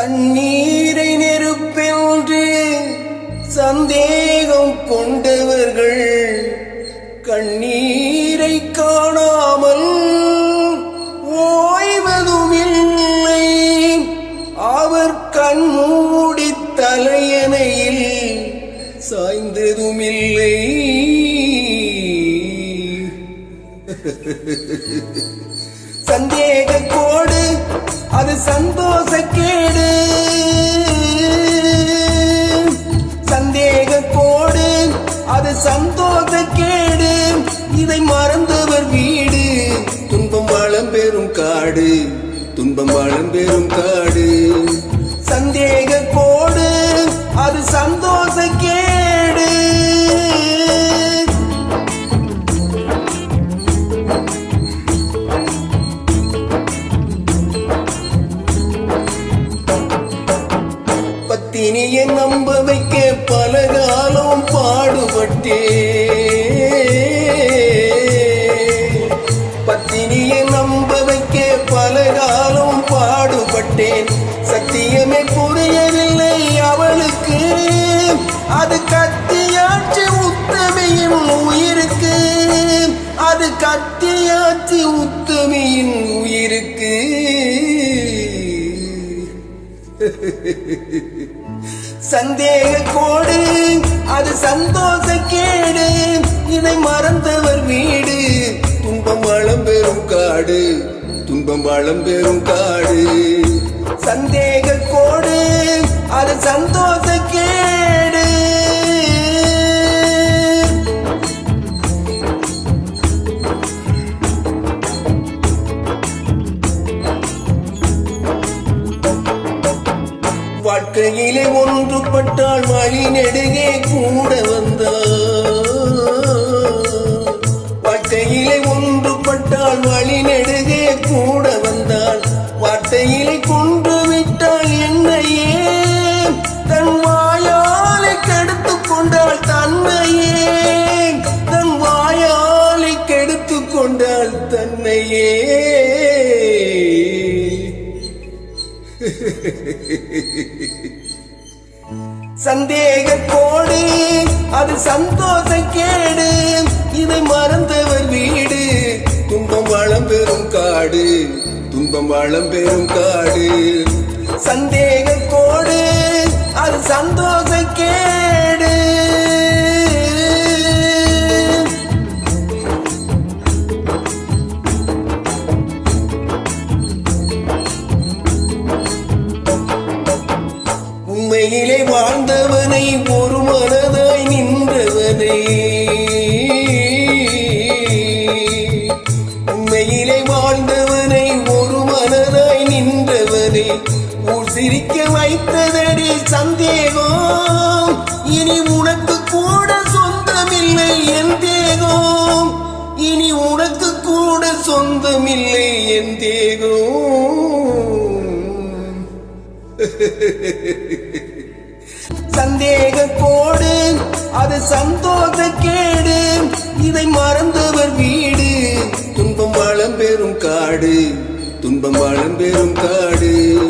தண்ணீரை நெருப்பென்று சந்தேகம் கொண்டவர்கள் கண்ணீரை காணாமல் ஓய்வதும் இல்லை அவர் கண்மூடி தலையணையில் சாய்ந்ததும் இல்லை சந்தேக கோடு அது சந்தோஷ கேடு அது சந்தோஷ கேடு இதை மறந்தவர் வீடு. துன்பம் வளம் பெறும் காடு. துன்பம் வளம் பெறும் காடு. சந்தேக கோடு. அது சந்தோஷ கேடு பத்தினியை நம்பவை பாடுபட்டேன் சத்தியமே புரியவில்லை அவளுக்கு. அது கத்தியாச்சு உத்தமையின் உயிருக்கு. அது கத்தியாச்சு உத்தமையின் உயிருக்கு. சந்தேக கோடு அது சந்தோஷ கேடு. இதை மறந்தவர் வீடு. துன்பம் வளம் பெறும் காடு. துன்பம் வளம் பெறும் காடு. சந்தேக கோடு அது சந்தோஷ கேடு வாழ்க்கையிலே ஒன்றுபட்டால் வழி நெடுகே கூட வந்தார் வாழ்க்கையிலே ஒன்றுபட்டால் வழி நெடுகே கூட தன்னையே. சந்தேக கோடு அது சந்தோஷ கேடு. இதை மறந்தவர் வீடு. துன்பம் வளம் பெறும் காடு. துன்பம் வளம் பெறும் காடு. சந்தேக கோடு உண்மையிலே வாழ்ந்தவனை ஒரு மனதாய் நின்றவனை. உண்மையிலே வாழ்ந்தவனை ஒரு மனதாய் நின்றவனை. ஊர் சிரிக்க வைத்ததடி சந்தேகம் இனி உனக்கு கூட சொந்தமில்லை என் தேகம். இனி உனக்கு கூட சொந்தமில்லை என் தேகம். சந்தேக கோடு அது சந்தோஷ கேடு இதை மறந்தவர் வீடு. துன்பம் வளம் பெறும் காடு. துன்பம் வளம் பெறும் காடு.